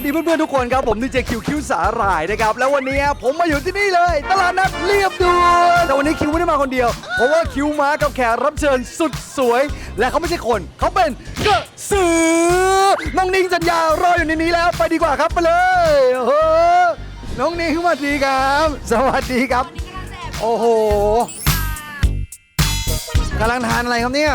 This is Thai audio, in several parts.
วัสดีเพื่อนๆทุกคนครับผมดีเจคิวคิวสาหร่ายนะครับแล้ววันนี้ผมมาอยู่ที่นี่เลย ตลาดนัดเรียบด่วนแต่วันนี้คิวไม่ได้มาคนเดียว เพราะว่าคิวมากับแขกรับเชิญสุดสวย และเขาไม่ใช่คน เขาเป็นกระสือน้องนิ้งจัญญารออยู่ในนี้แล้วไปดีกว่าครับไปเลยโอ้น้องนิ้งสวัสดีครับ สวัสดีครับ โอ้โหกำลังทานอะไรครับเนี่ย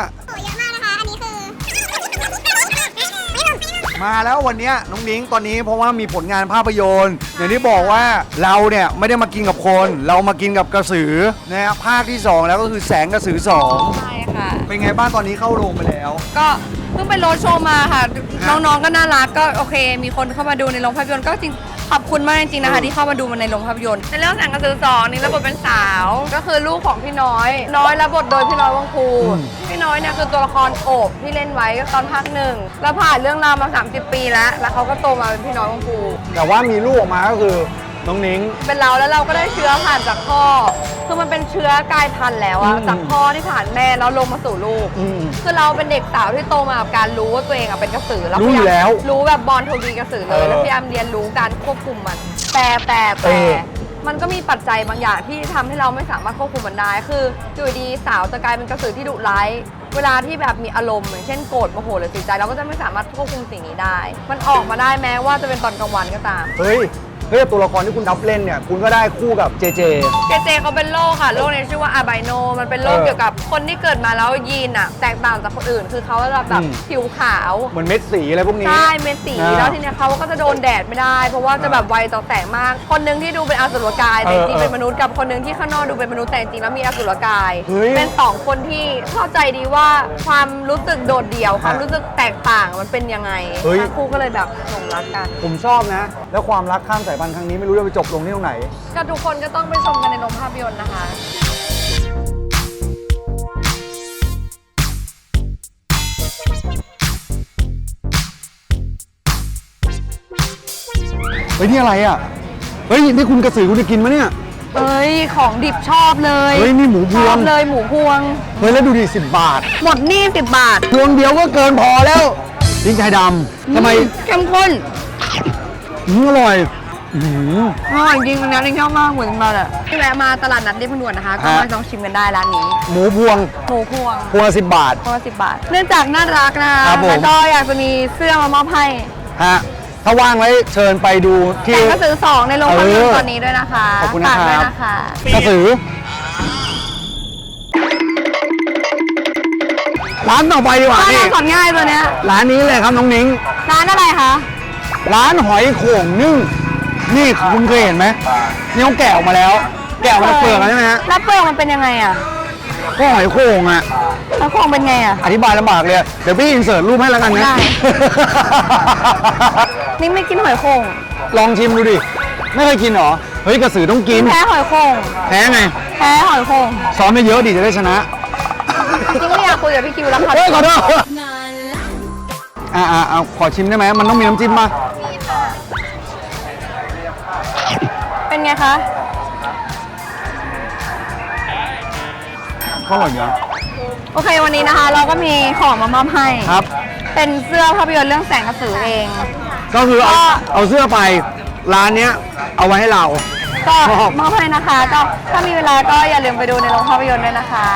มาแล้ววันเนี้ยน้องนิ้งตอนนี้เพราะว่ามีผลงานภาพยนตร์ อย่างที่บอกว่าเราเนี่ยไม่ได้มากินกับคน เรามากินกับกระสือนะครับภาคที่2แล้วก็คือแสงกระสือใช่ค่ะ2เป็นไงบ้างตอนนี้เข้าโรงไปแล้ว ก็เพิ่งไปโรดโชว์มาค่ะ น้องๆก็น่ารักก็โอเค มีคนเข้ามาดูในโรงภาพยนตร์ก็จริง ขอบคุณมากจริงๆนะคะเออที่เข้ามาดูมันในโรงภาพยนตร์ในเรื่องแสงกระสือสองนี่รับบทเป็นสาว ก็คือลูกของพี่น้อย น้อยรับบทโดยพี่น้อยวังคูพี่น้อยเนี่ยคือตัวละครโอบที่เล่นไว้ตอนภาคหนึ่งแล้วผ่านเรื่องราวมา 30 ปีแล้ว แล้วเขาก็โตมาเป็นพี่น้อยวังคูแต่ว่ามีลูกออกมาก็คือ น้องนิ้ง เป็นเราแล้วเราก็ได้เชื้อผ่านจากพ่อ คือมันเป็นเชื้อกลายพันธุ์แล้วอะอืมจากพ่อที่ผ่านแม่แล้วลงมาสู่ลูก อืมคือเราเป็นเด็กสาวที่โตมากับการรู้ว่าตัวเองอะเป็นกระสือแล้วรู้อยู่พยายามแล้วรู้แบบบอลทูบีกระสือเลเอยอแล้วพยายามเรียนรู้การควบคุมมัน แต่แต่แต่เออมันก็มีปัจจัยบางอย่างที่ทำให้เราไม่สามารถควบคุมมันได้ คืออยู่ดีสาวจะกลายเป็นกระสือที่ดุร้าย เวลาที่แบบมีอารมณ์อย่างเช่นโกรธโมโหหรือเสียใจเราก็จะไม่สามารถควบคุมสิ่งนี้ได้ มันออกมาได้แม้ว่าจะเป็นตอนกลางวันก็ตาม เฮ้ยเฮ้ยตัวละครที่คุณรับเล่นเนี่ยคุณก็ได้คู่กับเจเจ เจเจเขาเป็นโรคค่ะโรคนี้ชื่อว่าอาไบโน มันเป็นโรคเออเกี่ยวกับคนที่เกิดมาแล้วยีนอะแตกต่างจากคนอื่น คือเขาจะแบบอืม ผิวขาว เหมือนเม็ดสีอะไรพวกนี้ ใช่เม็ดสีอ่าแล้วทีเนี้ยเขาก็จะโดนแดดไม่ได้ เพราะว่าจะแบบไวต่อแสงมาก คนหนึงที่ดูเป็นอสุรกายแต่จริงเออๆเป็นมนุษย์กับคนหนึงที่ข้างนอกดูเป็นมนุษย์แต่จริงๆแล้วมีอสุรกาย เฮ้ยเป็นสองคนที่เข้าใจดีว่าความรู้สึกโดดเดี่ยว ความรู้สึกแตกต่างมันเป็นยังไงเฮ้ย ทั้งคู่ก็เลยแบบหลงรักกัน ผมชอบนะ แล้วความรักข้ามสายพันธุ์ครั้งนี้ไม่รู้จะไปจบลงที่ตรงไหน ก็ทุกคนก็ต้องไปชมกันในโรงภาพยนตร์นะคะ เฮ้ย นี่อะไรอะ เฮ้ย นี่คุณกระสือคุณจะกินมะเนี่ย เอ้ย ของดิบชอบเลยเฮ้ยนี่หมูพชวองบเลยหมูพวง เฮ้ย แล้วดูดิสิบบาทหมดหนี่สิบบาทพวงเดียวก็เกินพอแล้วพริกไทยดำทำไมเข้มข้น อืมอร่อย อื้อหืออร่อยจริงๆนะจริงชอบมากเหมือนกันเลยที่แวะมาตลาดนัดเรียบด่วนนะคะ ก็ฮะมาลองชิมกันได้ร้านนี้หมูพวงหมูพวงพวงละสิบบาทพวงละสิบบาท เนื่องจากน่ารักนะคะครับผมแล้วก็อยากจะมีเสื้อมามอบให้ฮะถ้าว่างไว้เชิญไปดูที่แต่ก็ซื้อสองในโรงภาพยนตเอร์อตอนนี้ด้วยนะคะขอบคุณนะครับฝากด้วยนะคะกระสือร้านต่อไปดีกว่าร้านนี่น่าสอนง่ายตัวเนี้ยร้านนี้เลยครับน้องนิ้งร้านอะไรคะร้านหอยโข่งนึ่ง นี่คุณเคยเห็นไหมนี่เขาแกะออกมาแล้ว แกะออกมาจากเปลือกแล้วใช่ไหมฮะแล้วเปลือกมันเป็นยังไงอะก็หอยโข่งอะแล้วโครงเป็นไงอะอธิบายลำบากเลยเดี๋ยวพี่อินเสิร์ตรูปให้แล้วกันนะได้นี่ไม่กินหอยโข่งลองชิมดูดิไม่เคยกินเหรอเฮ้ยกระสือต้องกินแพ้หอยโข่งแพ้ไงแพ้หอยโข่งซ้อมไม่เยอะดิจะได้ชนะจริงไม่อยากคุยกับพี่คิวแล้วค่ะเฮ้ยขอโทษอ่าอ่าเอาขอชิมได้ไหมมันต้องมีน้ำจิ้มมา ไงคะ ก็อร่อยอยู่นะ โอเควันนี้นะคะ เราก็มีของมามอบให้ ครับ เป็นเสื้อภาพยนตร์เรื่องแสงกระสือเอง ก็คือเอาก็ เอาเสื้อไปร้านเนี้ยเอาไว้ให้เรา ก็ชอบมอบให้นะคะ ก็ถ้ามีเวลาก็อย่าลืมไปดูในโรงภาพยนตร์ด้วยนะคะ